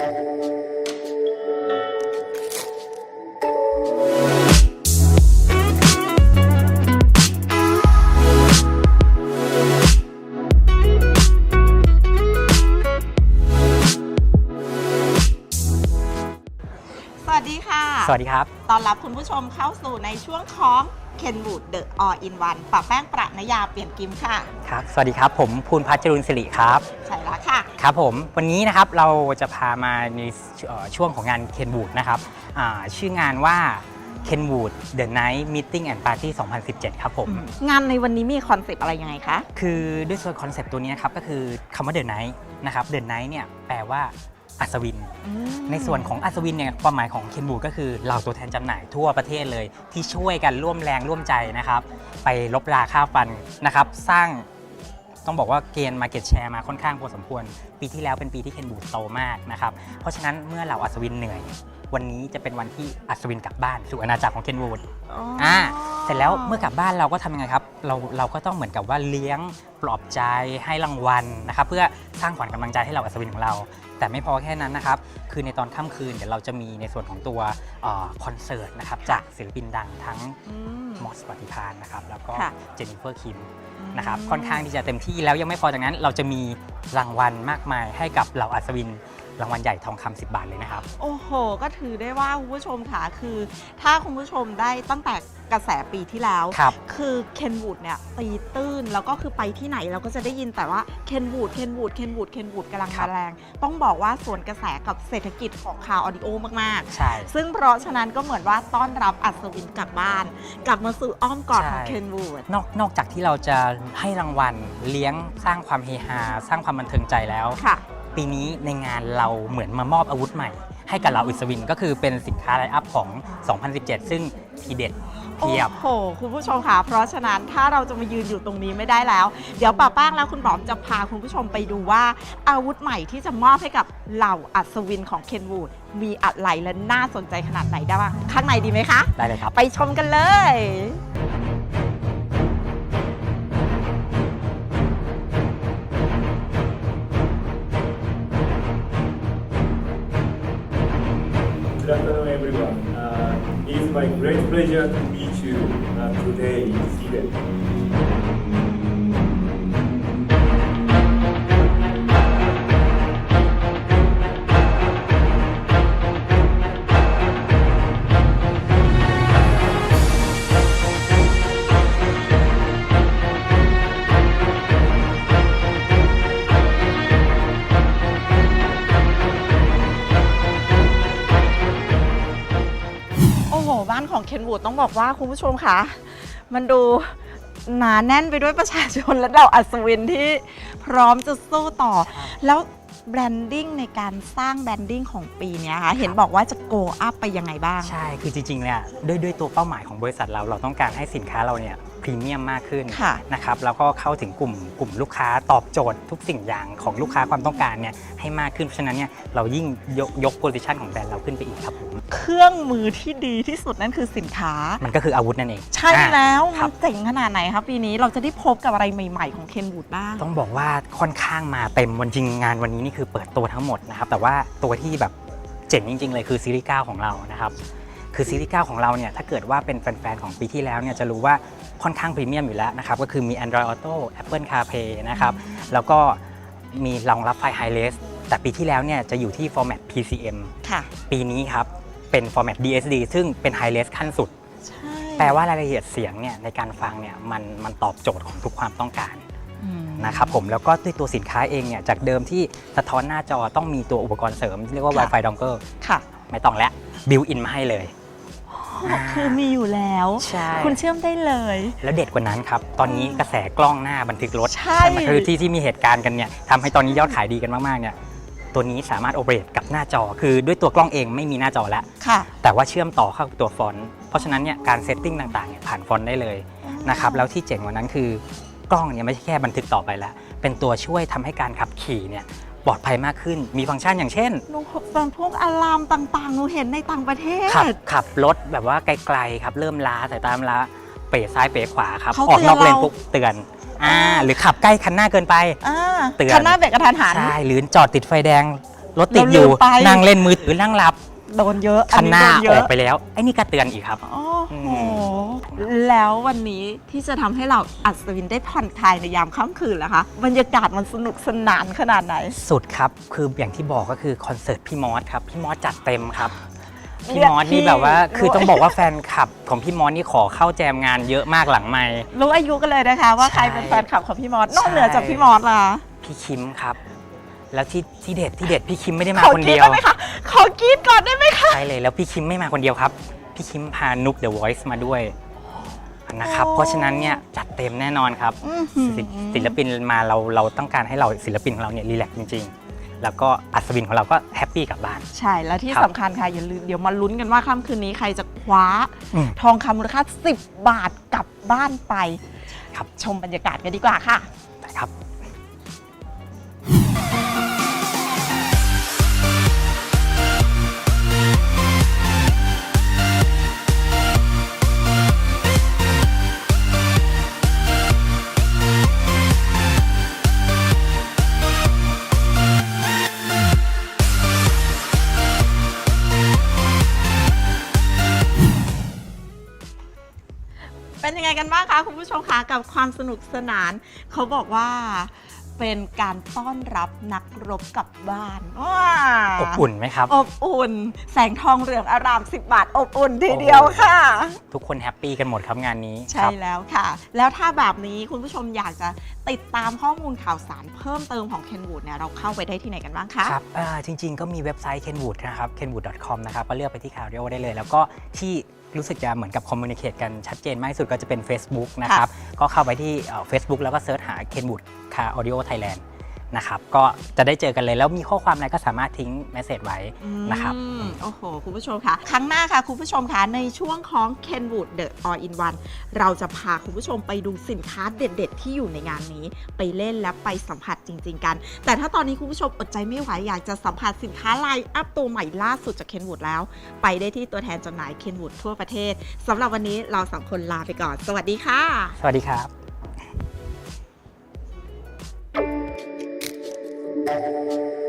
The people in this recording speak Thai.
สวัสดีค่ะ สวัสดีครับต้อนรับคุณผู้ชมเข้าสู่ในช่วงของ Kenwood The All in One ปะแป้งประนยาเปลี่ยนกิมค่ะ ครับ สวัสดีครับ ผมภูนพัชจรุนสิริครับ ใช่แล้วค่ะ ครับผมวันนี้นะครับเราจะพามาในเอ่อช่วงของงานเคนวูดนะครับอ่าชื่องานว่า Kenwood The Night Meeting and Party 2017 ครับผม งานในวันนี้มีคอนเซปต์อะไรยังไงคะ คือด้วยส่วนคอนเซปต์ตัวนี้นะครับ ก็คือคำว่า The Night นะครับ The Night เนี่ยแปลว่าอัศวิน ในส่วนของอัศวินเนี่ยความหมายของเคนบูก็คือเราตัวแทนจำหน่ายทั่วประเทศเลย ที่ช่วยกันร่วมแรงร่วมใจนะครับ ไปลบราค่าฟันนะครับ สร้าง ต้องบอกว่าเกณฑ์ Market Share มาค่อนข้างพอสมควร ปีที่แล้วเป็นปีที่เคนบูโตมากนะครับเพราะฉะนั้นเมื่อเหล่าอัศวินเหนื่อย วันนี้จะเป็นวันที่อัศวินกลับบ้านสู่อาณาจักรของเคนบูดอ่าเสร็จแล้วเมื่อกลับบ้านเราก็ทำยังไงครับเราเราก็ต้องเหมือนกับว่าเลี้ยงปลอบใจให้รางวัลนะครับเพื่อสร้างขวัญกำลังใจให้เราอัศวินของเรา แต่ไม่พอแค่นั้นนะครับคือในตอนค่ำคืนเดี๋ยวเราจะมีในส่วนของตัวเอ่อคอนเสิร์ตนะครับจากศิลปินดังทั้งอืมมอสปฏิพานนะครับแล้วก็ค่ะเจนนิเฟอร์คิม นะครับค่อนข้างที่จะเต็มที่แล้วยังไม่พอจากนั้น เราจะมีรางวัลมากมายให้กับเหล่าอัศวินรางวัลใหญ่ทองคำสิบาทเลยนะครับ โอ้โห ก็ถือได้ว่าคุณผู้ชมค่ะคือ ถ้าคุณผู้ชมได้ตั้งแต่ กระแสปีที่แล้ว ครับคือเคนวูดเนี่ยตีตื้นแล้วก็คือไปที่ไหนเราก็จะได้ยินแต่ว่าเคนวูดเคนวูดเคนวูดเคนวูดกำลังครัมาบ แรง ต้องบอกว่าส่วนกระแสกับเศรษฐกิจของข่าวออดิโอมากใช่ๆซึ่งเพราะฉะนั้นก็เหมือนว่าต้อนรับอัศวินกลับบ้าน กลับมาสู่อ้อมกอดของใช่ เคนวูด นอกนอกจากที่เราจะให้รางวัลเลี้ยงสร้างความเฮฮาสร้างความบันเทิงใจแล้ว ค่ะ ปีนี้ในงานเราเหมือนมามอบอาวุธใหม่ ให้กับเราอิสวินก็คือเป็นสินค้าไลน์อัพของ 2017 ซึ่งทีเด็ด เทียบ โอ้โห คุณผู้ชมค่ะ เพราะฉะนั้นถ้าเราจะมายืนอยู่ตรงนี้ไม่ได้แล้ว เดี๋ยวป้าแป้งและคุณบอมจะพาคุณผู้ชมไปดูว่า อาวุธใหม่ที่จะมอบให้กับเหล่าอัศวินของเคนวูดมีอะไรและน่าสนใจขนาดไหนได้บ้างข้างในดีไหมคะ ได้เลยครับ ไปชมกันเลย my great pleasure to meet you uh, today in Sweden. อ้โห บ้านของเคนวูดต้องบอกว่าคุณผู้ชมค่ะมันดูหนาแน่นไปด้วยประชาชนและเหล่าอัศวินที่พร้อมจะสู้ต่อ แล้วแบรนดิ้งในการสร้างแบรนดิ้งของปีเนี้ยค่ะเห็นบอกว่าจะโกอัพไปยังไงบ้าง ใช่ คือจริงๆเนี่ยด้วยด้วยตัวเป้าหมายของบริษัทเราเราต้องการให้สินค้าเราเนี่ย พรีเมียมมากขึ้นค่ะนะครับแล้วก็เข้าถึงกลุ่มกลุ่มลูกค้าตอบโจทย์ทุกสิ่งอย่างของลูกค้าความต้องการเนี่ยให้มากขึ้นเพราะฉะนั้นเนี่ยเรายิ่งยกยกโพซิชันของแบรนด์เราขึ้นไปอีกครับผมเครื่องมือที่ดีที่สุดนั่นคือสินค้า มันก็คืออาวุธนั่นเอง ใช่อ่าแล้วครัมับนเจ๋งขนาดไหนครับปีนี้เราจะได้พบกับอะไรใหม่ ๆ ของเคนวูดบ้าง ต้องบอกว่าค่อนข้างมาเต็มวันจริงงานวันนี้นี่คือเปิดตัวทั้งหมดนะครับแต่ว่าตัวที่แบบเจ๋งจริง ๆ เลยคือซีรีส์9ของเรานะครับ คือซีรีส์9ของเราเนี่ยถ้าเกิดว่าเป็นแฟนๆ ของปีที่แล้วเนี่ยจะรู้ว่าค่อนข้างพรีเมียมอยู่แล้วนะครับ ก็คือมี Android Auto Apple CarPlay นะครับ แล้วก็มีรองรับไฟล์ Hi-Res แต่ปีที่แล้วเนี่ยจะอยู่ที่ format PCM ค่ะปีนี้ครับ เป็น format DSD ซึ่งเป็น Hi-Res ขั้นสุดใช่แปลว่ารายละเอียดเสียงเนี่ยในการฟังเนี่ยมันมันตอบโจทย์ของทุกความต้องการอืมนะครับผมแล้วก็ด้วยตัวสินค้าเองเนี่ยจากเดิมที่สะท้อนหน้าจอต้องมีตัวอุปกรณ์เสริม เรียกว่าค่ะ Wi-Fi dongle ค่ะไม่ต้องแล้วบิวอินมาให้เลยอ่า คือมีอยู่แล้ว ใช่ คุณเชื่อมได้เลย แล้วเด็ดกว่านั้นครับ ตอนนี้กระแสกล้องหน้าบันทึกรถใช่มันคือที่ที่มีเหตุการณ์กันเนี่ยทำให้ตอนนี้ยอดขายดีกันมากๆเนี่ยตัวนี้สามารถโอเปเรตกับหน้าจอ คือด้วยตัวกล้องเองไม่มีหน้าจอแล้ว ค่ะ แต่ว่าเชื่อมต่อเข้ากับตัวฟอนต์เพราะฉะนั้นเนี่ยการเซตติ้งต่างๆเนี่ยผ่านฟอนต์ได้เลยนะครับแล้วที่เจ๋งกว่านั้นคือกล้องเนี่ยไม่ใช่แค่บันทึกต่อไปแล้ว เป็นตัวช่วยทำให้การขับขี่เนี่ย ปลอดภัยมากขึ้น มีฟังก์ชันอย่างเช่นหนูฟังพวกอะลามต่างๆ หนูเห็นในต่างประเทศ ขับขับรถแบบว่าไกลๆครับ เริ่มล้าสายตามล้าเป๋ซ้ายเป๋ขวาครับ เขาออกนอกเลนเตือนเรา ปุ๊บเตือนอ่าอ่าหรือขับใกล้คันหน้าเกินไป อ่าเตือน คันหน้าเบรกกระทันหัน ใช่หรือจอดติดไฟแดง รถติดอยู่เราลืมไป นั่งเล่นมือถือนั่งหลับ โดนเยอะคันหน้าโดเยอออะกไปแล้ว ไอ้นี่ก็เตือนอีกครับ โอ้โห อื แล้ววันนี้ที่จะทำให้เราอัศวินได้ผ่อนคลายในยามค่ำคืนแล้วคะบรรยากาศมันสนุกสนานขนาดไหน สุดครับ คืออย่างที่บอกก็คือคอนเสิร์ตพี่มอสครับ พี่มอสจัดเต็มครับ เรีพี่ยกมอสนี่พี่แบบว่าคือด้วยต้องบอกว่าแฟนคลับของพี่มอสนี่ขอเข้าแจมงานเยอะมากหลังไม่ รู้อายุกันเลยนะคะ ว่าใช่ใครเป็นแฟนคลับของพี่มอสนอกใช่เหนือจากพี่มอสล่ะพี่คิมครับ แล้วที่ที่เด็ดที่เด็ดพี่คิมไม่ได้มาขอคนกรีดเดียวได้ไหมคะขอกรีดก่อนได้ไหมคะ ใช่เลยแล้วพี่คิมไม่มาคนเดียวครับ พี่คิมพานุกเดอะ Voice มาด้วย นะครับ เพราะฉะนั้นเนี่ยจัดเต็มแน่นอนครับอื้อหือศิศิลปินมาเราเราต้องการให้เราศิลปินของเราเนี่ยรีแลกซ์จริง ๆ แล้วก็อัศวินของเราก็แฮปปี้กลับบ้าน ใช่ แล้วที่ครับสำคัญค่ะ อย่าลืมเดี๋ยวมาลุ้นกันว่าค่ำคืนนี้ใครจะคว้า อืมทองคำมูลค่า 10 บาทกลับบ้านไป ครับ ชมบรรยากาศกันดีกว่าค่ะ นะครับ เป็นยังไงกันบ้างคะคุณผู้ชมคะกับความสนุกสนาน เขาบอกว่าเป็นการต้อนรับนักรบกลับบ้านว้าอบอุ่นไหมครับ อบอุ่น แสงทองเหลืองอาราม 10 บาท อบอุ่นทีเดียวค่ะ ทุกคนแฮปปี้กันหมดครับงานนี้ใช่ครับ แล้วค่ะ แล้วถ้าแบบนี้คุณผู้ชมอยากจะติดตามข้อมูลข่าวสารเพิ่มเติมของ Kenwood เนี่ยเราเข้าไปได้ที่ไหนกันบ้างคะ ครับอ่าจริงๆ ก็มีเว็บไซต์ kenwood นะครับ kenwood.com นะครับ ก็เลือกไปที่ข่าวเดียวได้เลย แล้วก็ที่ รู้สึกจะเหมือนกับคอมมูนิเคตกันชัดเจนมากที่สุดก็จะเป็น Facebook นะครับ ก็เข้าไปที่เอ่อ Facebook แล้วก็เซิร์ชหา kenwood car audio thailand นะครับ ก็จะได้เจอกันเลย แล้วมีข้อความอะไรก็สามารถทิ้งเมสเซจไว้นะครับ อืมโอ้โห คุณผู้ชมค่ะครั้งหน้าค่ะ คุณผู้ชมค่ะในช่วงของ Kenwood The All in One เราจะพาคุณผู้ชมไปดูสินค้าเด็ด ๆ ที่อยู่ในงานนี้ ไปเล่นและไปสัมผัสจริง ๆ กัน แต่ถ้าตอนนี้คุณผู้ชมอดใจไม่ไหวอยากจะสัมผัสสินค้าไลน์อัพตัวใหม่ล่าสุดจาก Kenwood แล้ว ไปได้ที่ตัวแทนจำหน่าย Kenwood ทั่วประเทศสำหรับวันนี้เราสองคนลาไปก่อน สวัสดีค่ะ สวัสดีครับ Thank you.